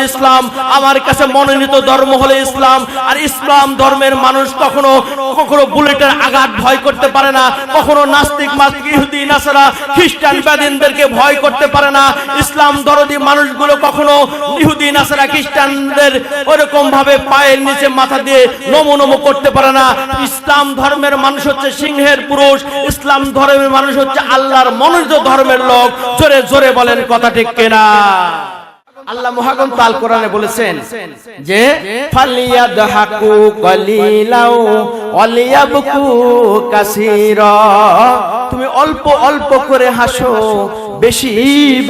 ইসলাম। পায়ের নিচে মাথা দিয়ে নমো নমো করতে পারে না। ইসলাম ধর্মের মানুষ হচ্ছে সিংহের পুরুষ। ইসলাম ধর্মের মানুষ হচ্ছে আল্লাহর মনোনীত ধর্মের লোক। জোরে জোরে বলেন কথা ঠিক কিনা। আল্লাহ মহাগন তাল কোরআনে বলেছেন যে ফালিয়াদহাকু কলিলাও ওয়ালিয়াবকু কাসীরা। তুমি অল্প অল্প করে হাসো বেশি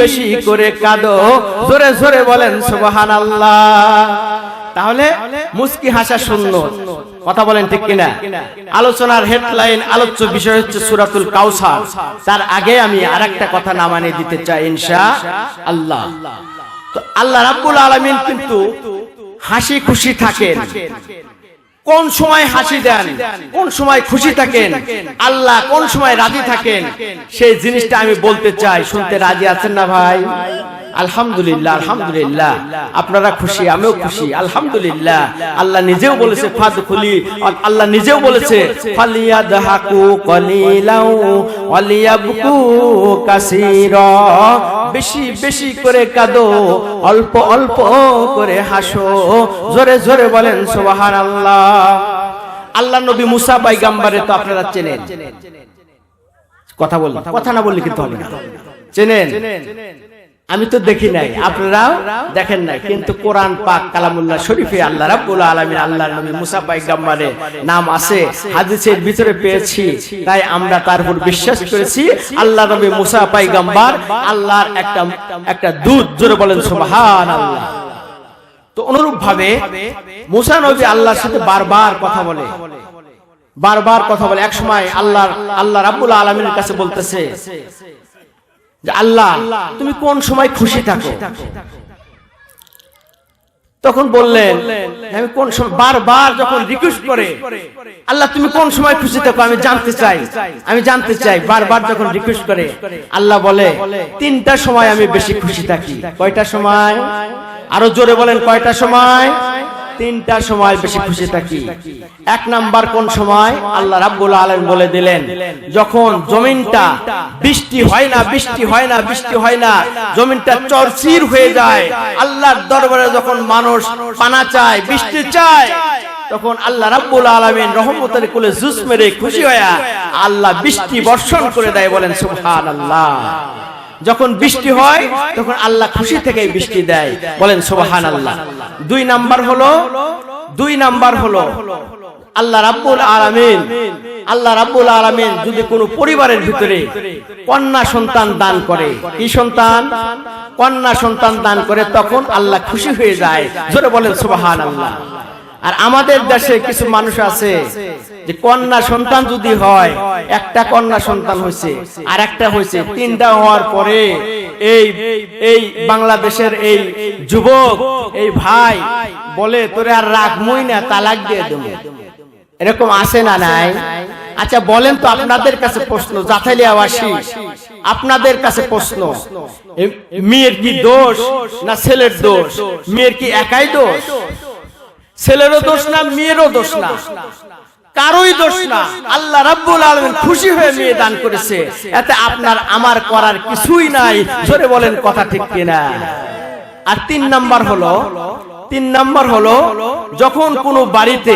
বেশি করে কাঁদো। জোরে জোরে বলেন সুবহানাল্লাহ। তাহলে মুস্কি হাসা শূন্য কথা বলেন ঠিক কিনা? আলোচনার হেডলাইন আলোচ্য বিষয় হচ্ছে সুরাতুল কাউসার। তার আগে আমি আরেকটা কথা নামানে দিতে চাই, ইনশা আল্লাহ। তো আল্লাহ রাব্বুল আলামিন কিন্তু হাসি খুশি থাকেন। কোন সময় হাসি দেন, কোন সময় খুশি থাকেন, আল্লাহ কোন সময় রাজি থাকেন, সেই জিনিসটা আমি বলতে চাই। শুনতে রাজি আছেন না ভাই? আলহামদুলিল্লাহ আলহামদুলিল্লাহ। আপনারা খুশি, আমিও খুশি, আলহামদুলিল্লাহ। আল্লাহ নিজেও বলেছে ফাদ খুলি আল্লাহ নিজেও বলেছে ফালিয়া দাহাকু কলিলাও, ওয়ালিয়াবকু কাসীরা। বেশি বেশি করে কাঁদো, অল্প অল্প করে হাসো। জোরে জোরে বলেন, সুবহানাল্লাহ। আল্লাহ নবী মুসা পাইগাম্বারে তো আপনারা চেনেন। কথা বলুন, কথা না বললে কিন্তু হবে না। চেনেন? আমি তো দেখি নাই আপনারাও দেখেন নাই। কিন্তু কোরআন পাক কালামুল্লাহ শরীফে আল্লাহ রাব্বুল আলামিন আল্লাহর নবী মুসা পাইগাম্বারে নাম আছে হাদিসের ভিতরে পেয়েছি। তাই আমরা তার উপর বিশ্বাস করেছি আল্লাহ নবী মুসা পাইগাম্বার আল্লাহর একটা একটা দূত জোরে বলেন সুবহানাল্লাহ। তো অনুরূপ ভাবে মুসা নবী আল্লাহর সাথে বারবার কথা বলে। বারবার কথা বলে। এক সময় আল্লাহ আল্লাহ রাব্বুল আলামিনের কাছে বলতেছে যে আল্লাহ তুমি কোন সময় খুশি থাকো? তখন বললেন আমি কোন সময় বারবার যখন রিকোয়েস্ট করে আল্লাহ তুমি কোন সময় খুশি থাকো? আমি জানতে চাই। আমি জানতে চাই বারবার যখন রিকোয়েস্ট করে আল্লাহ বলে তিনটা সময় আমি বেশি খুশি থাকি। কয়টা সময়? আরও জোরে বলেন কয়টা সময়? তিনটা সময় বেশি খুশি থাকি। এক নাম্বার কোন সময়? আল্লাহ রাব্বুল আলম বলে দিলেন যখন জমিনটা বৃষ্টি হয় না বৃষ্টি হয় না বৃষ্টি হয় না জমিনটা চরচির হয়ে যায় আল্লাহর দরবারে যখন মানুষ পানা চায় বৃষ্টি চায় তখন আল্লাহ রাব্বুল আলামিন রহমতের কোলে জুস মেরে খুশি হয়ে আল্লাহ বৃষ্টি বর্ষণ করে দেয় বলেন সুবহানাল্লাহ। যখন বৃষ্টি হয় তখন আল্লাহ খুশি থেকে বৃষ্টি দেয়। বলেন সোবাহান আল্লাহ দুই নাম্বার হলো দুই নাম্বার হলো আল্লাহ রাব্বুল আলামিন আল্লাহ রাব্বুল আলামিন যদি কোনো পরিবারের ভিতরে কন্যা সন্তান দান করে কি সন্তান? কন্যা সন্তান দান করে তখন আল্লাহ খুশি হয়ে যায়। জোরে বলেন সুবাহান আল্লাহ আর আমাদের দেশে কিছু মানুষ আছে যে কন্যা সন্তান যদি হয় একটা কন্যা সন্তান হয়েছে আর একটা হয়েছে তিনটা হওয়ার পরে এই এই বাংলাদেশের এই যুবক এই ভাই বলে তোরে আর রাখমই না তালাক দিয়ে দেবো। এরকম আছে না নাই? আচ্ছা বলেন তো আপনাদের কাছে প্রশ্ন জাথাইলে আবাসী আপনাদের কাছে প্রশ্ন মেয়ের কি দোষ না ছেলের দোষ? মেয়ের কি একাই দোষ? ছেলেরও দোষ না, মেয়েরও দোষ না। কারোই দোষ না। আল্লাহ রাব্বুল আলামিন খুশি হয়ে মেয়ে দান করেছে। এতে আপনার, আমার করার কিছুই নাই। জোরে বলেন কথা ঠিক কিনা? আর তিন নাম্বার হলো, তিন নাম্বার হলো, যখন কোনো বাড়িতে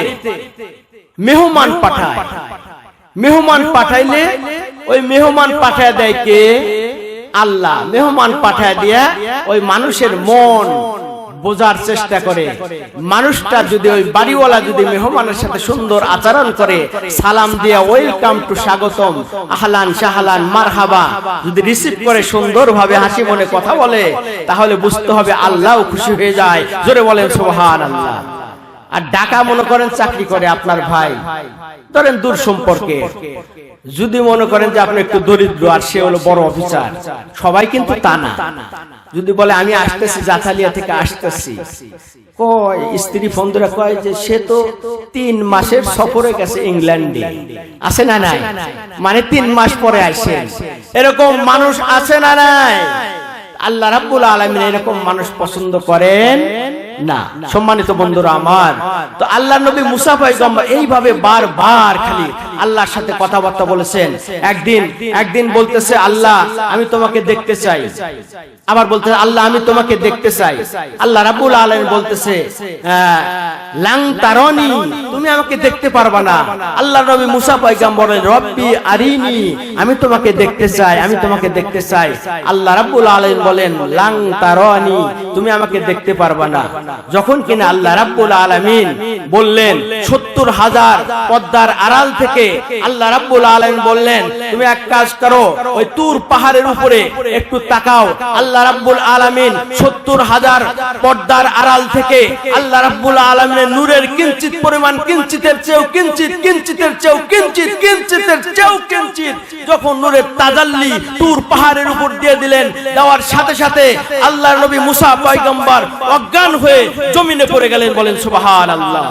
মেহমান পাঠায়, মেহমান পাঠাইলে ওই মেহমান পাঠায় দেয় কে? আল্লাহ। মেহমান পাঠায় দিয়া ওই মানুষের মন বোঝার চেষ্টা করে। মানুষটা যদি ওই বাড়িওয়ালা যদি মেহমানের সাথে সুন্দর আচরণ করে, সালাম দিয়া ওয়েলকাম টু স্বাগতম, আহলান শাহালান, মারহাবা, যদি রিসিভ করে সুন্দর ভাবে হাসি মনে কথা বলে, তাহলে বুঝতে হবে আল্লাহ খুশি হয়ে যায়। জোরে বলেন সোহান আল্লাহ আর ডাকা মনে করেন চাকরি করে আপনার ভাই। ধরেন দূর সম্পর্কে। যদি মনে করেন যে আপনি একটু দরিদ্র আর সে হলো বড় অফিসার, সবাই কিন্তু তা না। যদি বলে, আমি আসতেছি জাথালিয়া থেকে আসতেছি। কয়, স্ত্রী ফোন কয় যে, সে তো তিন মাসের সফরে গেছে ইংল্যান্ডে। আছে না নাই? মানে তিন মাস পরে আসে। এরকম মানুষ আছে না নাই? আল্লাহ রাব্বুল আলামিন এরকম মানুষ পছন্দ করেন? না সম্মানিত বন্ধুরা আমার তো আল্লাহ নবী মুসা পয়গম্বর এইভাবে বারবার খালি আল্লাহর সাথে কথাবার্তা বলেছেন। একদিন একদিন বলতেছে আল্লাহ আমি তোমাকে দেখতে চাই। আবার বলতে আল্লাহ আমি তোমাকে দেখতে চাই। আল্লাহ রাব্বুল আলামিন বলতেছে লাং তারনি তুমি আমাকে দেখতে পারবা না। আল্লাহ নবী মুসা পয়গম্বর বলেন রব্বি আরিনি আমি তোমাকে দেখতে চাই আমি তোমাকে দেখতে চাই। আল্লাহ রাব্বুল আলামিন বলেন লাং তারনি তুমি আমাকে দেখতে পারবা না। যখন কিনা আল্লাহ রাব্বুল আলামিন বললেন, সত্তর হাজার পদ্মার আড়াল থেকে আল্লাহ রাব্বুল আলামিন বললেন, তুমি এক কাজ করো, ওই তুর পাহাড়ের উপরে একটু তাকাও। আল্লাহ রাব্বুল আলামিন সত্তর হাজার পর্দার আড়াল থেকে আল্লাহ রাব্বুল আলামিনের নূরের কিঞ্চিত পরিমাণ, কিঞ্চিতের চেয়েও কিঞ্চিত, কিঞ্চিতের চেয়েও কিঞ্চিত, কিঞ্চিতের চেয়েও কিঞ্চিত। যখন নূরের তাজাল্লি তুর পাহাড়ের উপর দিয়ে দিলেন, দেওয়ার সাথে সাথে আল্লাহ নবী মুসা পয়গম্বর অজ্ঞান হয়ে জমিনে পড়ে গেলেন, বলেন সুবাহান আল্লাহ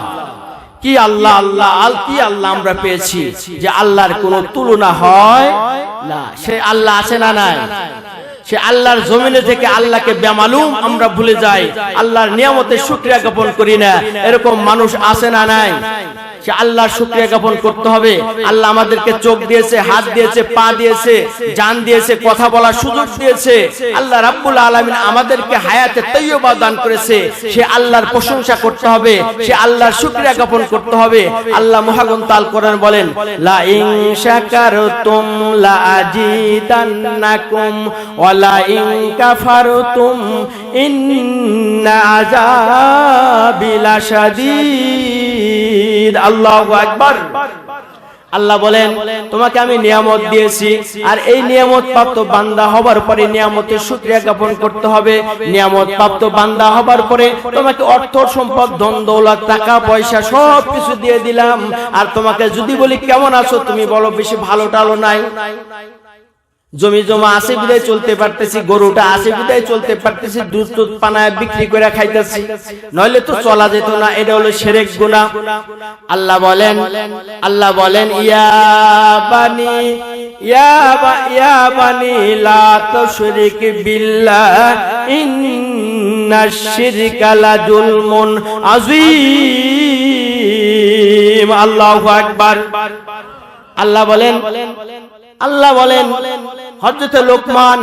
কি আল্লাহ আল্লাহ, আল, কি আল্লাহ আমরা পেয়েছি? যে আল্লাহর কোন তুলনা হয়? না। সে আল্লাহ আছে না নাই? সে আল্লাহর জমিনে থেকে আল্লাহকে বেমালুম আমরা ভুলে যাই। আল্লাহর নিয়ামতের শুক্রিয়া জ্ঞাপন করি না। এরকম মানুষ আছে না নাই? সে আল্লাহর শুক্রিয়া জ্ঞাপন করতে হবে। আল্লাহ আমাদেরকে চোখ দিয়েছে, হাত দিয়েছে, পা দিয়েছে, জান দিয়েছে, কথা বলার সুযোগ দিয়েছে। আল্লাহ রাব্বুল আলামিন আমাদেরকে হায়াতে তৈয়বা দান করেছে। সে আল্লাহর প্রশংসা করতে হবে। সে আল্লাহর শুক্রিয়া জ্ঞাপন করতে হবে। আল্লাহ মহাগন তাল কোরআন বলেন, লা লা ইন কাফারতুম ইন্না আযাবি লাশাদীদ আল্লাহু বলেন, তোমাকে আমি নিয়ামত দিয়েছি, আর এই নিয়ামত প্রাপ্ত বান্দা হবার পরে নিয়ামতের শুকরিয়া জ্ঞাপন করতে হবে। নিয়ামত প্রাপ্ত বান্দা হবার পরে তোমাকে অর্থ, সম্পদ, ধন, দৌলত, টাকা, পয়সা সব কিছু দিয়ে দিলাম। আর তোমাকে যদি বলি, কেমন আছো? তুমি বলো, বেশি ভালো টালো নাই। জমি জমা আছে বিদায় চলতে পারতেছি, গরুটা আছে বিদায় চলতে পারতেছি, দুধ টুধ পানায় বিক্রি করে খাইতেছি। নইলে তো চলা যেত না, এটা হলো সেরেক গুণা আল্লাহ বলেন আল্লাহ বলেন, ইয়া বানি, ইয়া বা, ইয়া বানি, লা তুশরিক বিল্লাহ ইন্নাশ শিরকা লা যুলমুন আযীম। আল্লাহু আকবার। আল্লাহ বলেন আল্লাহ বলেন হজরতে লোকমান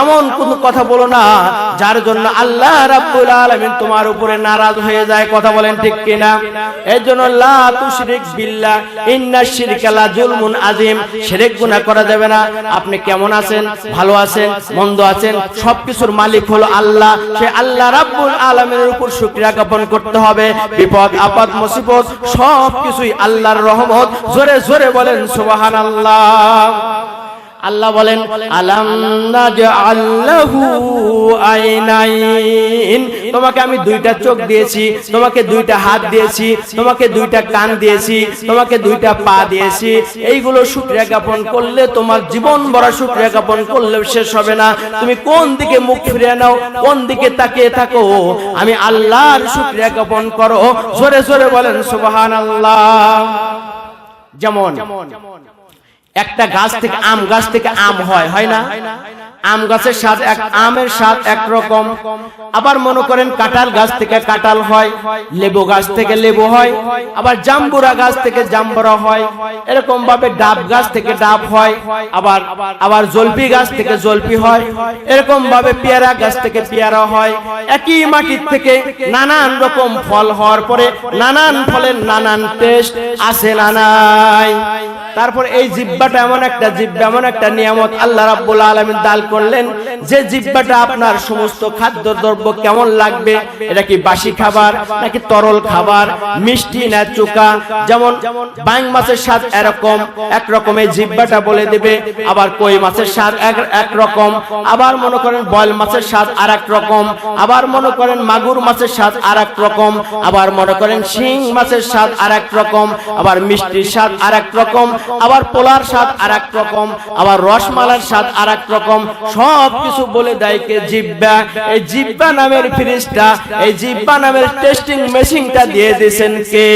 এমন কোনো কথা বলো না, যার জন্য আল্লাহ রাব্বুল আলামিন তোমার উপরে নারাজ হয়ে যায়। কথা বলেন ঠিক কিনা? জন্য লা তুশরিক বিল্লাহ ইন্নাশ শিরকা লা জুলমুন আযীম। শিরক গুনাহ করা যাবে না। আপনি কেমন আছেন? ভালো আছেন? মন্দ আছেন? সবকিছুর মালিক হলো আল্লাহ। সে আল্লাহ রাব্বুল আলামিনের উপর শুকরিয়া জ্ঞাপন করতে হবে। বিপদ, আপদ, মুসিবত, সবকিছুই আল্লাহর রহমত। জোরে জোরে বলেন সুবহানাল্লাহ। আল্লাহ বলেন, আলাম আইনাইন? তোমাকে আমি দুইটা চোখ দিয়েছি, তোমাকে দুইটা হাত দিয়েছি, তোমাকে দুইটা কান দিয়েছি, তোমাকে দুইটা পা দিয়েছি। এইগুলো শুকরিয়া জ্ঞাপন করলে তোমার জীবন ভরা শুকরিয়া জ্ঞাপন করলে শেষ হবে না। তুমি কোন দিকে মুখ ফিরিয়ে নাও, কোন দিকে তাকিয়ে থাকো? আমি আল্লাহর শুকরিয়া জ্ঞাপন করো। জোরে জোরে বলেন, সুবহানাল্লাহ। যেমন একটা গাছ থেকে আম, গাছ থেকে আম হয় হয় না? আম গাছের স্বাদ এক, আমের স্বাদ একরকম। আবার মনে করেন কাঁঠাল গাছ থেকে কাঁঠাল হয়, লেবু গাছ থেকে লেবু হয়, আবার জাম্বুরা গাছ থেকে জাম্বুরা হয়। এরকম ভাবে ডাব গাছ থেকে ডাব হয়, আবার আবার জলপি গাছ থেকে জলপি হয়। এরকম ভাবে পেয়ারা গাছ থেকে পেয়ারা হয়। একই মাটির থেকে নানান রকম ফল হওয়ার পরে নানান ফলের নানান টেস্ট আসে না নাই। তারপর এই জিব্বাটা এমন একটা জিব্বা এমন একটা নিয়ামত আল্লাহ রাব্বুল আলামিন দাল করলেন, যে জিব্বাটা আপনার সমস্ত খাদ্য দ্রব্য কেমন লাগবে? এটা কি বাসি খাবার নাকি তরল খাবার? মিষ্টি না চোকা যেমন বাইং মাছের স্বাদ এরকম, এক রকমের জিব্বাটা বলে দেবে, আবার কই মাছের স্বাদ এক রকম, আবার মনে করেন বয়েল মাছের স্বাদ আর এক রকম, আবার মনে করেন মাগুর মাছের স্বাদ আর এক রকম, আবার মনে করেন শিং মাছের স্বাদ আর এক রকম, আবার মিষ্টির স্বাদ আর এক রকম, আবার পোলার স্বাদ আর এক রকম, আবার রসমালার স্বাদ আর এক রকম সব কিছু বলে দেয় কে জিব্বা। এই জিব্বা নামের ফ্রিজটা, এই জিব্বা নামের টেস্টিং মেশিনটা দিয়ে দিয়েছেন কে?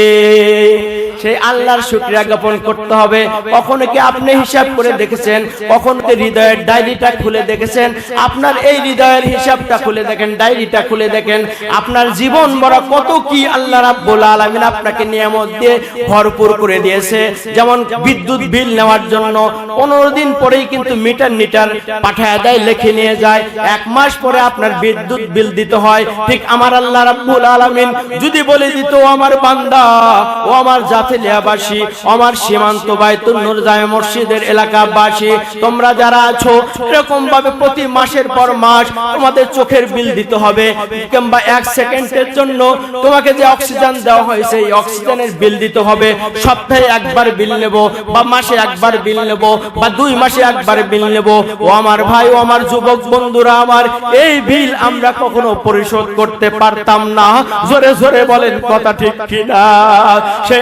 সেই আল্লাহর শুক্রিয়া জ্ঞাপন করতে হবে। কখনো কি আপনি হিসাব করে দেখেছেন? কখনো কি হৃদয়ের ডায়েরিটা খুলে দেখেছেন? আপনার এই হৃদয়ের হিসাবটা খুলে দেখেন, ডায়েরিটা খুলে দেখেন। আপনার জীবন বড় কত কি আল্লাহ রাব্বুল আলামিন আপনাকে নিয়ামত দিয়ে ভরপুর করে দিয়েছে। যেমন বিদ্যুৎ বিল নেওয়ার জন্য পনেরো দিন পরেই কিন্তু মিটার মিটার পাঠায় দেয়, লিখে নিয়ে যায়। এক মাস পরে আপনার বিদ্যুৎ বিল দিতে হয়। ঠিক আমার আল্লাহ রাব্বুল আলামিন যদি বলে দিত আমার বান্দা, ও আমার ও আমার সীমান্ত বাইতুল নূর জামে মসজিদের এলাকাবাসী, তোমরা যারা আছো এরকম ভাবে প্রতি মাসের পর মাস তোমাদের চোখের বিল দিতে হবে, কিংবা এক সেকেন্ডের জন্য তোমাকে যে অক্সিজেন দেওয়া হয়েছে, এই অক্সিজেনের বিল দিতে হবে। সপ্তাহে একবার বিল নেব, বা মাসে একবার বিল নেব, বা দুই মাসে একবার বিল নেব। ও আমার ভাই, ও আমার যুবক বন্ধুরা আমার, এই বিল আমরা কখনো পরিশোধ করতে পারতাম না। জোরে জোরে বলেন কথা ঠিক কিনা? সেই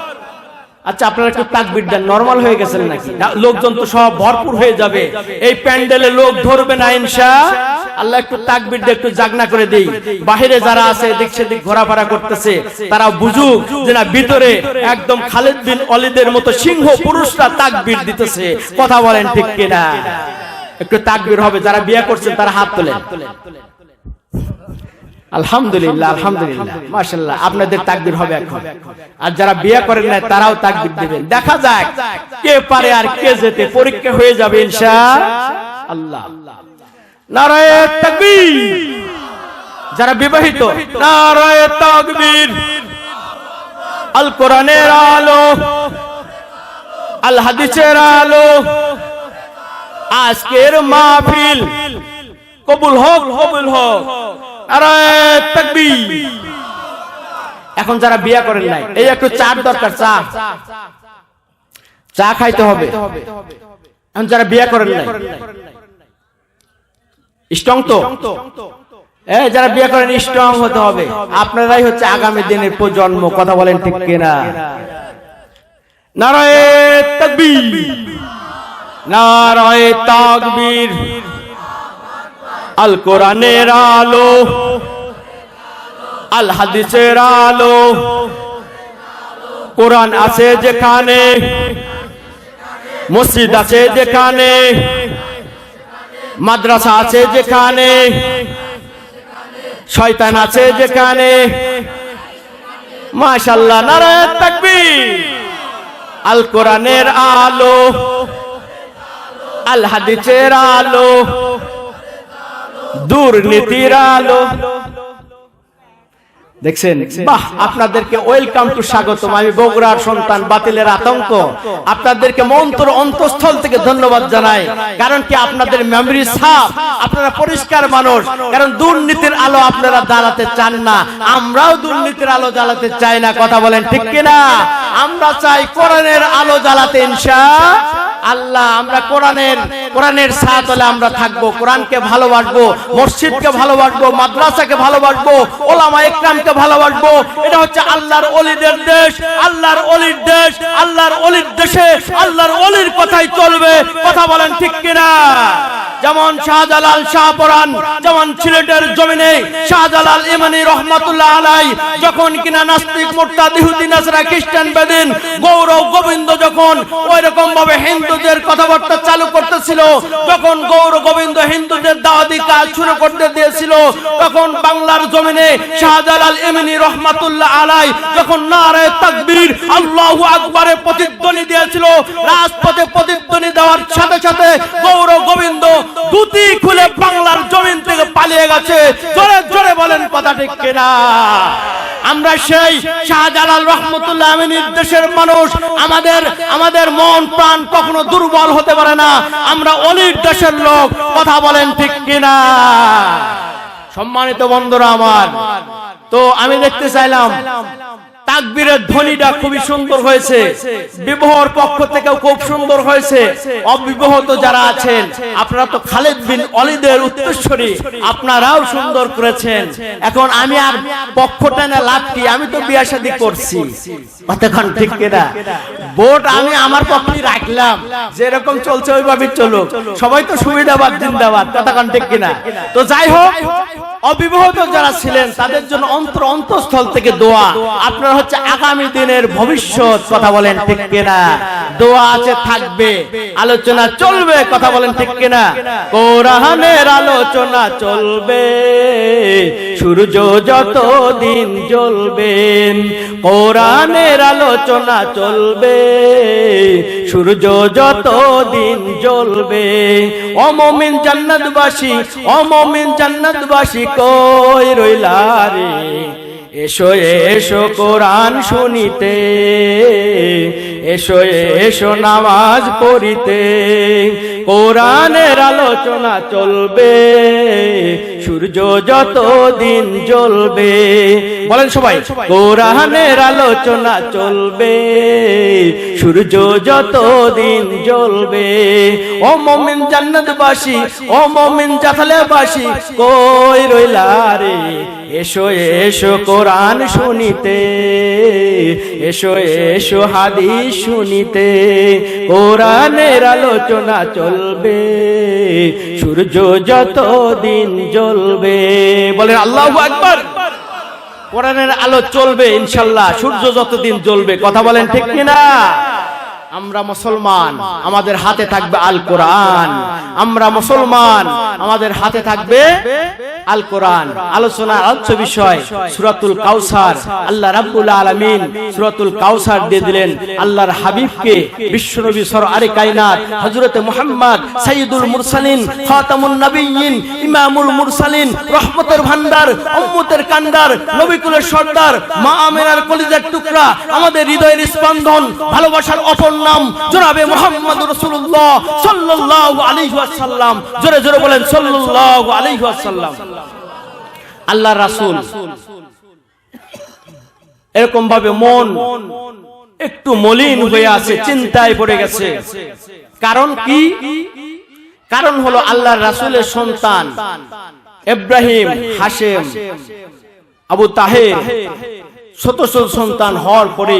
আচ্ছা আপনারা একটু তাকবির দেন? নরমাল হয়ে গেছেন নাকি? লোকজন তো সব ভরপুর হয়ে যাবে। এই প্যান্ডেলে লোক ধরবে না, ইনশা। আল্লাহ একটু তাকবির দিয়ে একটু জাগনা করে দেই। বাহিরে যারা আছে, এদিক সেদিক ঘোরাফেরা করতেছে তারা বুঝুক যে না, ভিতরে একদম খালেদ বিন অলিদের মতো সিংহ পুরুষরা তাকবির দিতেছে। কথা বলেন ঠিক কিনা? একটু তাকবির হবে, যারা বিয়ে করছেন, তারা হাত তোলেন। আলহামদুলিল্লাহ আলহামদুলিল্লাহ। মাশাল্লাহ আপনাদের তাকবির হবে এখন। আর যারা বিয়ে করেন না তারাও তাকবির দিবেন। দেখা যাক কে পারে আর কে যেতে পরীক্ষা হয়ে যাবে ইনশা আল্লাহ। নারায়ে তাকবীর। যারা বিবাহিত নারায়ে তাকবীর। আল কোরআনের আলো আল হাদিসের আলো আজকের মাহফিল। কবুল হোক কবুল হোক। এখন যারা বিয়ে করেন নাই, এই একটু চার দরকার, চা। চা খাইতে হবে। এখন যারা বিয়ে করেন নাই, স্ট্রং তো। যারা বিয়ে করেন, স্ট্রং হতে হবে। আপনারাই হচ্ছে আগামী দিনের প্রজন্ম, কথা বলেন ঠিক কিনা? নারায়ে তাকবীর। নারায়ে তাকবীর। আল কোরআনের আলো, আল হাদিসের আলো। কোরআন আছে যেখানে, মসজিদ আছে যেখানে, মাদ্রাসা আছে যেখানে, শয়তান আছে যেখানে। মাশাল্লাহ নারায়ণ তাকবীর। আল কোরআনের আলো, আল হাদিসের আলো। দুর্নীতির আলো। দেখছেন? বাহ, আপনাদেরকে ওয়েলকাম টু স্বাগতম। আমি বগুড়ার সন্তান, বাতিলের আতঙ্ক। আপনাদেরকে মন্ত্র অন্তঃস্থল থেকে ধন্যবাদ জানাই। কারণ কি আপনাদের মেমরি সাফ, আপনারা পরিষ্কার মানুষ। কারণ দুর্নীতির আলো আপনারা জ্বালাতে চান না। আমরাও দুর্নীতির আলো জ্বালাতে চাই না। কথা বলেন ঠিক কিনা? আমরা চাই কোরআনের আলো জ্বালাতে ইনশা আল্লাহ, আমরা কোরআনের কোরআনের সাথ হলে আমরা থাকব। কোরআনকে ভালোবাসবো, মসজিদকে ভালোবাসবো, মাদ্রাসাকে ভালোবাসবো ওলামা একরামকে ভালোবাসবো। এটা হচ্ছে আল্লাহর অলিদের দেশ, আল্লাহর অলির দেশ, আল্লাহর অলির দেশে আল্লাহর অলির কথাই চলবে। কথা বলেন ঠিক কিনা? যেমন শাহজালাল শাহপরান, যেমন সিলেটের জমিনে শাহজালাল ইমানি রহমাতুল্লাহ আলাই, যখন কিনা নাস্তিক মোর্তা দিহুদি নাসরা খ্রিস্টান বেদিন, গৌরব গোবিন্দ যখন ওই রকম ভাবে হিন্দুদের কথাবার্তা চালু করতেছিল, যখন গৌর গোবিন্দ হিন্দুদের দাওয়াতি কাজ শুরু করতে দিয়েছিল, তখন বাংলার জমিনে শাহজালাল ইমানি রহমাতুল্লাহ আলাই যখন নারে তাকবীর আল্লাহু আকবারে প্রতিধ্বনি দিয়েছিল, রাজপথে প্রতিধ্বনি দেওয়ার সাথে সাথে গৌর গোবিন্দ দুটি খুলে বাংলার জমিন থেকে পালিয়ে গেছে। জোরে জোরে বলেন কথা ঠিক কিনা? আমরা সেই শাহজালাল রহমতুল্লাহ আমিনীর দেশের মানুষ। আমাদের আমাদের মন প্রাণ কখনো দুর্বল হতে পারে না। আমরা অলির দেশের লোক। কথা বলেন ঠিক কিনা? সম্মানিত বন্ধুরা আমার, তো আমি দেখতে চাইলাম তাকবীরের ধ্বনিটা খুবই সুন্দর হয়েছে। বিবাহর পক্ষ থেকেও খুব সুন্দর হয়েছে। অবিবাহিত যারা আছেন, আপনারা তো খালেদ বিন অলিদের উত্তরস্বরী আপনারাও সুন্দর করেছেন। এখন আমি আর পক্ষ টেনে লাভ কি? আমি তো বিয়া শাদী করছি। কতক্ষণ ঠিক কিনা? ভোট আমি আমার পক্ষে রাখলাম। যেরকম চলছে ওইভাবে চলুক। সবাই তো সুবিধাবাদ, জিন্দাবাদ। কতক্ষণ ঠিক কিনা? তো যাই হোক, অবিবাহিত যারা ছিলেন, তাদের জন্য অন্তর অন্তঃস্থল থেকে দোয়া। আপনার হচ্ছে আগামী দিনের ভবিষ্যৎ কথা বলেন ঠিক কিনা? দোয়া আছে, থাকবে, আলোচনা চলবে, কথা বলেন ঠিক কিনা? কোরআনের আলোচনা চলবে, সূর্য যত দিন জ্বলবেন, কোরআনের আলোচনা চলবে, সূর্য যত দিন জ্বলবে। অমমিন জান্নাতবাসী অমমিন জান্নাতবাসী কই রইলা রে? এসো এসো কোরআন শুনিতে। এসো এসো নামাজ পড়িতে। কোরআনের আলোচনা চলবে। সূর্য যত দিন জ্বলবে। বলেন সবাই, কোরআনের আলোচনা চলবে। সূর্য যত দিন জ্বলবে। ও মমিন জান্নাতবাসী, ও মমিন জাখালেবাসী কই রইলা রে? এসো এসো কোরআন শুনিতে। এসো এসো হাদিস শুনিতে কোরআনের আলোচনা চলবে, সূর্য যত দিন জ্বলবে। বলেন, আল্লাহ একবার কোরআনের আলো চলবে, ইনশাল্লাহ, সূর্য যতদিন জ্বলবে। কথা বলেন ঠিক কিনা? আমরা মুসলমান, আমাদের হাতে থাকবে আল কোরআন আমরা মুসলমান, আমাদের হাতে থাকবে আল কোরআন আলোচনা আলোচ্য বিষয়, সুরাতুল কাউসার। আল্লাহ রাব্বুল আলামিন সুরাতুল কাউসার দিয়ে দিলেন। আল্লাহর হাবিবকে বিশ্বনবী সর আরে কায়নাত, হযরতে মুহাম্মদ সাইয়্যিদুল মুরসালিন, খাতামুন নবিয়্যিন, ইমামুল মুরসালিন, রহমতের ভান্ডার, উম্মতের কান্ডার, নবিকুলের সর্দার, মা আমেনার কলিজার টুকরা, আমাদের হৃদয়ের স্পন্দন, ভালোবাসার অপর নাম জনাবে মুহাম্মদ রাসূলুল্লাহ সাল্লাল্লাহু আলাইহি ওয়াসাল্লাম। জোরে জোরে বলেন, সাল্লাল্লাহু আলাইহি ওয়াসাল্লাম। আল্লাহ রাসূল। এরকম ভাবে মন একটু মলিন হয়ে আছে, চিন্তায় পড়ে গেছে। কারণ কি? কারণ হলো আল্লাহ রাসূলের সন্তান, ইব্রাহিম, হাশেম, আবু তাহের। শত সন্তান হওয়ার পরে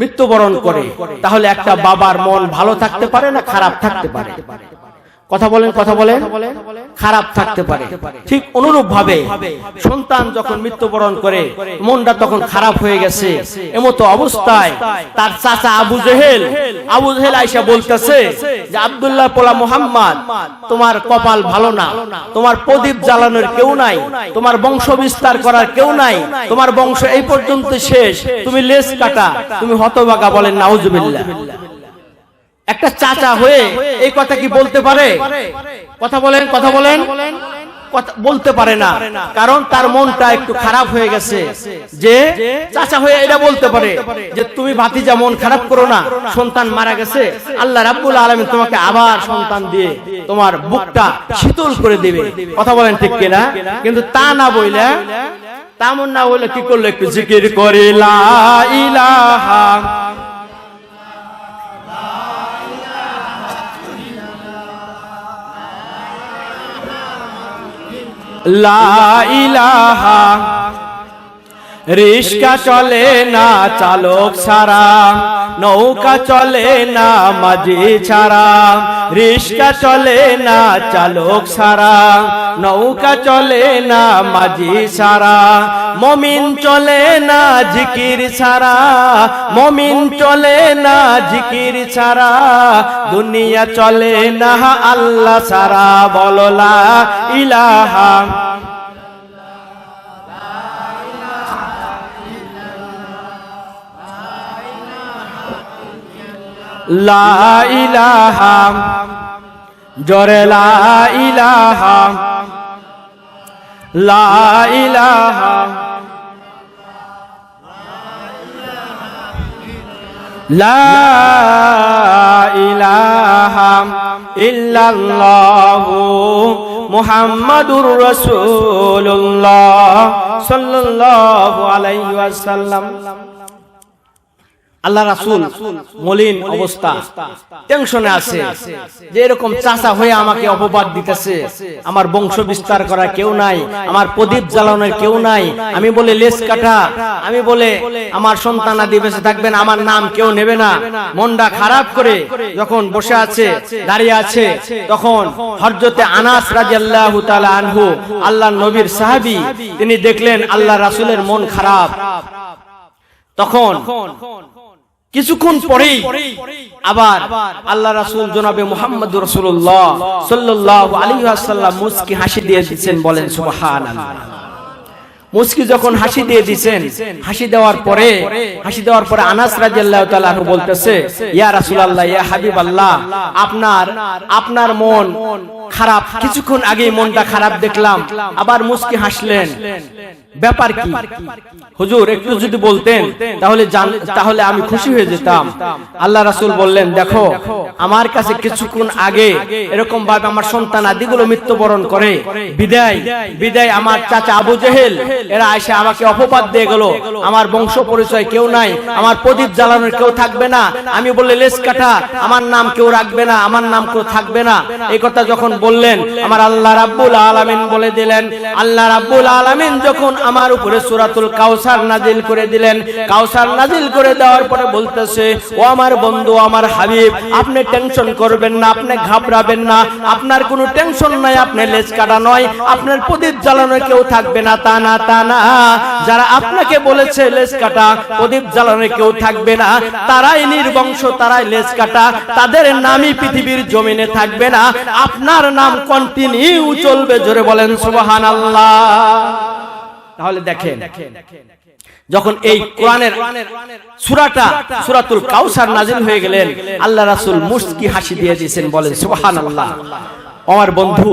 মৃত্যুবরণ করে। তাহলে একটা বাবার মন ভালো থাকতে পারে না, খারাপ থাকতে পারে? কথা বলেন কথা বলেন। খারাপ থাকতে পারে। ঠিক অনুরূপ ভাবে সন্তান যখন মৃত্যুবরণ করে মনটা তখন খারাপ হয়ে গেছে। এমতো অবস্থায় তার চাচা আবু জেহেল আবু জেহেল আইসা বলতেছে যে আব্দুল্লাহ পোলা মোহাম্মদ তোমার কপাল ভালো না তোমার প্রদীপ জ্বালানোর কেউ নাই তোমার বংশ বিস্তার করার কেউ নাই তোমার বংশ এই পর্যন্ত শেষ তুমি লেস কাটা তুমি হতবাগা বলেন নাউজুবিল্লাহ। একটা চাচা হয়ে এই কথা কি বলতে পারে? কথা বলেন কথা বলেন। কথা বলতে পারে না। কারণ তার মনটা একটু খারাপ হয়ে গেছে। যে চাচা হয়ে এটা বলতে পারে যে তুমি ভাতিজা মন খারাপ করো না সন্তান মারা গেছে। আল্লাহ রাব্বুল আলামিন তোমাকে আবার সন্তান দিয়ে তোমার বুকটা শীতল করে দিবে। কথা বলেন ঠিক কিনা? কিন্তু তা না বইলে তেমন না বলে কি করল একটু জিকির করে? ইলাহা লা ইলাহা রিস্কা চলে না চালক ছাড়া। নৌকা চলে না মাঝি ছাড়া। রিস্কা চলে না চালক ছাড়া। নৌকা চলে না মাঝি ছাড়া। মমিন চলে না জিকির ছাড়া। মমিন চলে না জিকির ছাড়া। দুনিয়া চলে না আল্লাহ ছাড়া। বললা ইলাহা। লা ইলাহা, জরে লা ইলাহা লা ইলাহা লা ইলাহা ইল্লাল্লাহু মুহাম্মাদুর রাসূলুল্লাহ সাল্লাল্লাহু আলাইহি ওয়াসাল্লাম। আল্লাহ রাসুল মলিন অবস্থা। টেনশনে আছে যে এরকম চাচা হয়ে আমাকে অপবাদ দিতেছে। আমার বংশ বিস্তার করা কেউ নাই, আমার প্রদীপ জ্বালানোর কেউ নাই। আমি বলে লেস কাটা। আমি বলে, আমার সন্তান আদি বেঁচে থাকবেন, আমার নাম কেউ নেবে না। মনটা খারাপ করে যখন বসে আছে, দাঁড়িয়ে আছে, তখন হরজতে আনাস রাদিয়াল্লাহু তাআলা আনহু আল্লাহ নবীর সাহাবী, তিনি দেখলেন আল্লাহ রাসূলের মন খারাপ। তখন কিছুক্ষণ পরে আবার আল্লাহ রাসুল জনাবে মোহাম্মদ রসুল্লাহ সাল্লাহ আলী ওয়াসাল্লাম মুসকি হাসি দিয়ে দিচ্ছেন বলেন সুবহানাল্লাহ। মুস্কি যখন হাসি দিয়ে দিছেন, হাসি দেওয়ার পরে, হাসি দেওয়ার পরে আনাস রাদিয়াল্লাহু বলতেছে, ইয়া রাসূলুল্লাহ, ইয়া হাবিবাল্লাহ, আপনার আপনার মন খারাপ। কিছুক্ষণ আগেই মনটা খারাপ দেখলাম, আবার মুস্কি হাসলেন। ব্যাপার কি? হুজুর, একটু যদি বলতেন, তাহলে তাহলে আমি খুশি হয়ে যেতাম। আল্লাহ রাসূল বললেন, দেখো, আমার কাছে কিছুক্ষণ আগে এরকম ভাবে আমার সন্তান আদিগুলো মৃত্যুবরণ করে। বিদায় বিদায় আমার চাচা আবু জেহেল এরা এসে আমাকে অপবাদ দিয়ে গেল। আমার বংশ পরিচয় কেউ নাই, আমার প্রদীপ জ্বালানোর কেউ থাকবে না। আমি বললে লেস কাটা, আমার নাম কেউ রাখবে না, আমার নাম কেউ থাকবে না। এই কথা যখন বললেন, আমার আল্লাহ রাব্বুল আলামিন বলে দিলেন। আল্লাহ রাব্বুল আলামিন যখন আমার উপরে সূরাতুল কাউসার নাজিল করে দিলেন কাউসার নাজিল করে দেওয়ার পরে বলতেছে, ও আমার বন্ধু, আমার হাবিব, আপনি টেনশন করবেন না, আপনি ঘাবড়াবেন না। আপনার কোনো টেনশন নাই, আপনি লেজ কাটা নয়, আপনার প্রদীপ জ্বালানোর কেউ থাকবে না, তা না তা না। যারা আপনাকে বলেছে লেজ কাটা, প্রদীপ জ্বালানোর কেউ থাকবে না। তারাই নির্বংশ, তারাই লেজ কাটা। তাদের নামই পৃথিবীর জমিনে থাকবে না। আপনার নাম কন্টিনিউ চলবে, জোরে বলেন সুবহানাল্লাহ। তাহলে দেখেন, যখন এই কোরআনের সূরাটা, সূরাতুল কাউসার নাজিল হয়ে গেলেন, আল্লাহ রাসূল মুস্কি হাসি দিয়ে দিয়েছেন, বলেন সুবহানাল্লাহ। আমার বন্ধু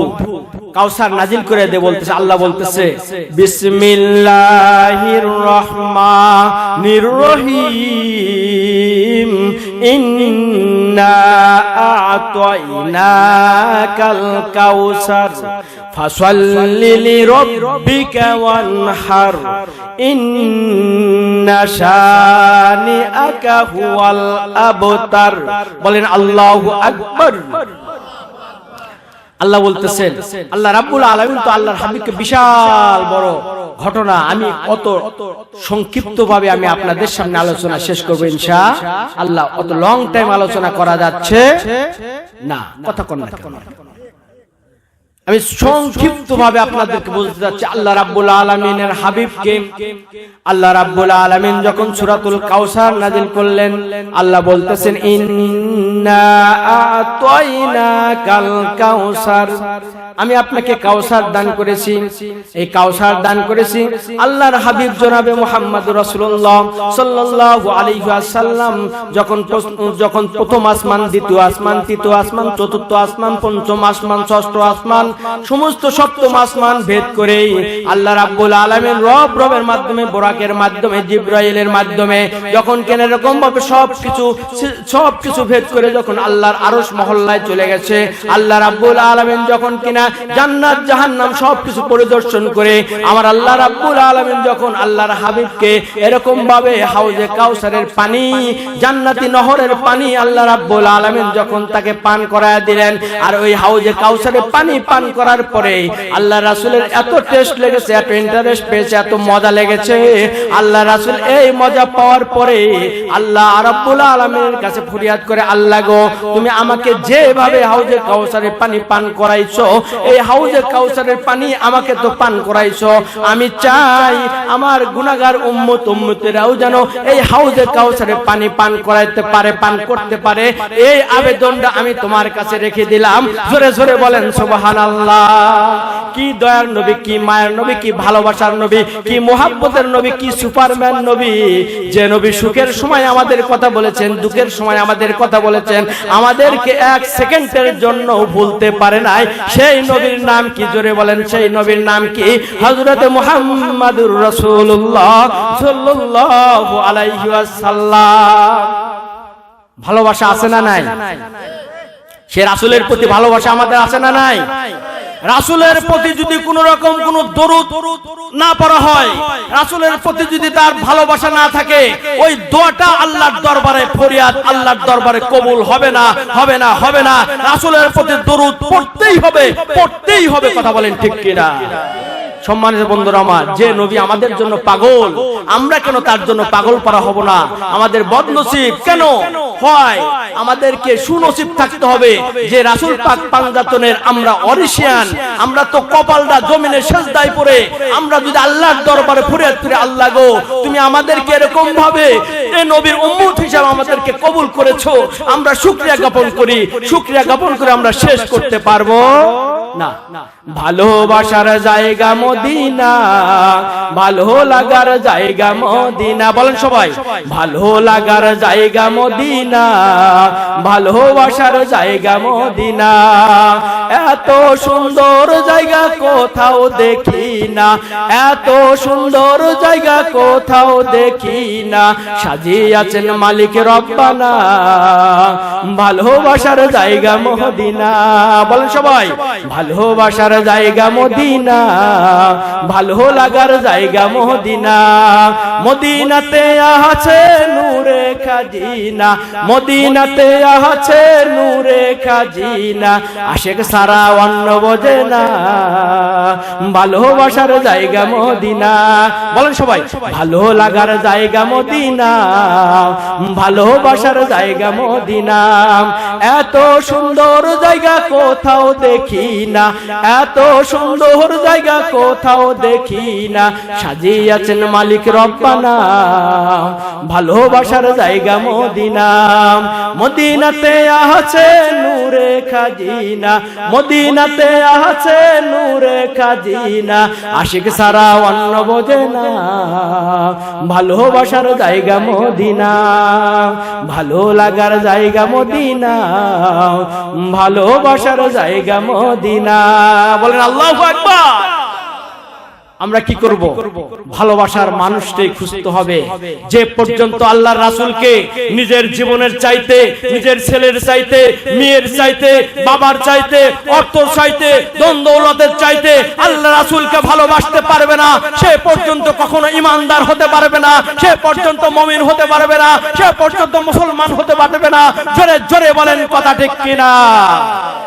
কাউসার নাজিল করে দে বলতেছে আল্লাহ বলতেছে বিসমিল্লাহির রহমানির রহিম ইন্না আ'তাইনাকাল কাউসার ফাসাল্লি লিরাব্বিকা ওয়ানহার ইন্না শানিআকা হুয়াল আবতার। বলেন আল্লাহু আকবার। আল্লাহ বলতেছেন, আল্লাহ রাব্বুল আলমিন তো আল্লাহর হাবিবকে বিশাল বড় ঘটনা আমি অত সংক্ষিপ্ত ভাবে আমি আপনাদের সামনে আলোচনা শেষ করব ইনশা আল্লাহ অত লং টাইম আলোচনা করা যাচ্ছে না কথা কোন না কেন? আমি সংক্ষিপ্ত ভাবে আপনাদেরকে বলতে চাচ্ছি, আল্লাহ রাব্বুল আলামিনের হাবিবকে। আল্লাহ রাব্বুল আলামিন যখন সূরাতুল কাউসার নাজিল করলেন, আল্লাহ বলতেছেন আমি আপনাকে কাউসার দান করেছি। এই কাউসার দান করেছি আল্লাহর হাবিব জনাবে মুহাম্মদুর রাসূলুল্লাহ সাল্লাল্লাহু আলাইহি ওয়াসাল্লাম। যখন যখন প্রথম আসমান, দ্বিতীয় আসমান, তৃতীয় আসমান, চতুর্থ আসমান, পঞ্চম আসমান, ষষ্ঠ আসমান সমস্ত সপ্তম আসমান ভেদ করে আল্লাহ রাব্বুল আলামিন রব, রবের মাধ্যমে, বোরাকের মাধ্যমে, জিব্রাইলের মাধ্যমে যখন কেন এরকম ভাবে সবকিছু সবকিছু ভেদ করে যখন আল্লাহর আরশ মহল্লায় চলে গেছে, আল্লাহ রাব্বুল আলামিন যখন কিনা জান্নাত, জাহান্নাম সবকিছু পরিদর্শন করে, আমার আল্লাহ রাব্বুল আলামিন যখন আল্লাহর হাবিবকে এরকম ভাবে হাউজে কাউসারের পানি, জান্নাতি নহরের পানি আল্লাহ রাব্বুল আলামিন যখন তাকে পান করায় দিলেন, আর ওই হাউজে কাউসারের পানি পান পান করার পরে আল্লাহ রাসুলের এত টেস্ট লেগেছে, এত ইন্টারেস্ট পেয়েছে, এত মজা লেগেছে। আল্লাহ রাসুল এই মজা পাওয়ার পরে আল্লাহ রাব্বুল আলামিনের কাছে ফরিয়াদ করে, আল্লাহ গো, তুমি আমাকে যেভাবে হাউজে কাউসারের পানি পান করাইছো, এই হাউজে কাউসারের পানি আমাকে তো পান করাইছো। আমি চাই আমার গুনাহগার উম্মত উম্মতেরাও যেন এই হাউজে কাউসারের পানি পান করাইতে পারে, পান করতে পারে। এই আবেদনটা আমি তোমার কাছে রেখে দিলাম। জোরে জোরে বলেন, সুবহানাল্লাহ। কি দয়ার নবী, কি মায়ের নবী, কি ভালোবাসার নবী, কি মোহাব্বতের নবী, কি সুপারম্যান নবী? যে নবী সুখের সময় আমাদের কথা বলেছেন, দুঃখের সময় আমাদের কথা বলেছেন, আমাদেরকে এক সেকেন্ডের জন্য ভুলতে পারে নাই। সেই নবীর নাম কি? জোরে বলেন, সেই নবীর নাম কি? হযরত মুহাম্মাদুর আলাইহি ওয়াসাল্লাম। ভালোবাসা আছে না নাই? সে রাসুলের প্রতি ভালোবাসা আমাদের আছে না নাই? রাসুলের প্রতি যদি কোন রকম কোন দরুদ না পড়া হয়, রাসুলের প্রতি যদি তার ভালোবাসা না থাকে, ওই দোয়াটা আল্লাহর দরবারে ফরিয়াদ, আল্লাহর দরবারে কবুল হবে না হবে না হবে না। রাসুলের প্রতি দরুদ পড়তেই হবে পড়তেই হবে, কথা বলেন ঠিক কিনা? সম্মানিত বন্ধুরা আমার, যে নবী আমাদের জন্য পাগল, আমরা কেন তার জন্য পাগল করা হব না? আমাদের বদনসিব কেন হয়? আমাদেরকে সুনসিব থাকতে হবে যে রাসুল পাক পাঞ্জাতনের আমরা অরিশিয়ান, আমরা তো কপালটা জমিনে সেজদায় পড়ে, আমরা যদি আল্লাহর দরবারে ফরিয়াদ করে আল্লাহ গো, তুমি আমাদেরকে এরকম ভাবে এ নবীর উম্মত হিসাবে আমাদেরকে কবুল করেছ, আমরা শুকরিয়া জ্ঞাপন করি, শুকরিয়া জ্ঞাপন করে আমরা শেষ করতে পারব। না ভালোবাসার জায়গা মদিনা, ভালো লাগার জায়গা মদিনা। বলেন সবাই, ভালো লাগার জায়গা মদিনা, ভালোবাসার জায়গা মদিনা। এত সুন্দর জায়গা কোথাও দেখি না, এত সুন্দর জায়গা কোথাও দেখি না। সাজিয়েছেন মালিক রব্বানা, ভালোবাসার জায়গা মদিনা। বলেন সবাই ভালোবাসার জায়গা মদিনা, ভালো লাগার জায়গা মদিনা। মদিনাতে আছে নূরে খাজিনা, মদিনাতে আছে নূরে খাজিনা। আশেক সারা অন্য বোঝে না ভালোবাসার জায়গা মদিনা। বলেন সবাই, ভালো লাগার জায়গা মদিনা ভালোবাসার জায়গা মদিনা। এত সুন্দর জায়গা কোথাও দেখি না। এত সুন্দর জায়গা কোথাও দেখি না। সাজিয়েছেন মালিক রব্বানা। ভালোবাসার জায়গা মদিনা। মদিনাতে আছে নূরে খাজিনা। মদিনাতে আছে নূরে খাজিনা। আশিক সারা অন্য বোঝে না। ভালোবাসার জায়গা মদিনা। ভালো লাগার জায়গা মদিনা। ভালোবাসার জায়গা মদিনা। বলেন আল্লাহ আকবার। আমরা কি করব? ভালোবাসার মানুষটাই খুঁজতে হবে। যে পর্যন্ত আল্লাহর রাসূলকে নিজের জীবনের চাইতে নিজের ছেলের চাইতে মেয়ের চাইতে বাবার চাইতে অর্থ চাইতে দ্বন্দ্বলতের চাইতে আল্লাহ রাসূলকে ভালোবাসতে পারবে না সে পর্যন্ত কখনো ইমানদার হতে পারবে না সে পর্যন্ত মমিন হতে পারবে না সে পর্যন্ত মুসলমান হতে পারবে না। জোরে জোরে বলেন কথা ঠিক কিনা?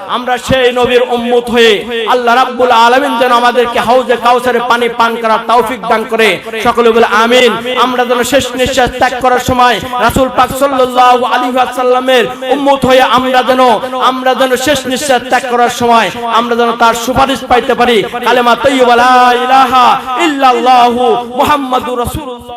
আমরা সেই নবীর উম্মত হয়ে আল্লাহ রাব্বুল আলামিন যেন আমাদেরকে হাউজে কাউসারে পানি পান করার তৌফিক দান করে সকলে বলে আমিন। আমরা যেন শেষ নিঃশ্বাস ত্যাগ করার সময় রাসূল পাক সাল্লাল্লাহু আলাইহি ওয়াসাল্লামের উম্মত হয়ে আমরা যেন আমরা যেন শেষ নিঃশ্বাস ত্যাগ করার সময় আমরা যেন তার সুপারিশ পাইতে পারি। কালেমা তাইয়্যিবা, লা ইলাহা ইল্লাল্লাহু মুহাম্মাদুর রাসূলুল্লাহ।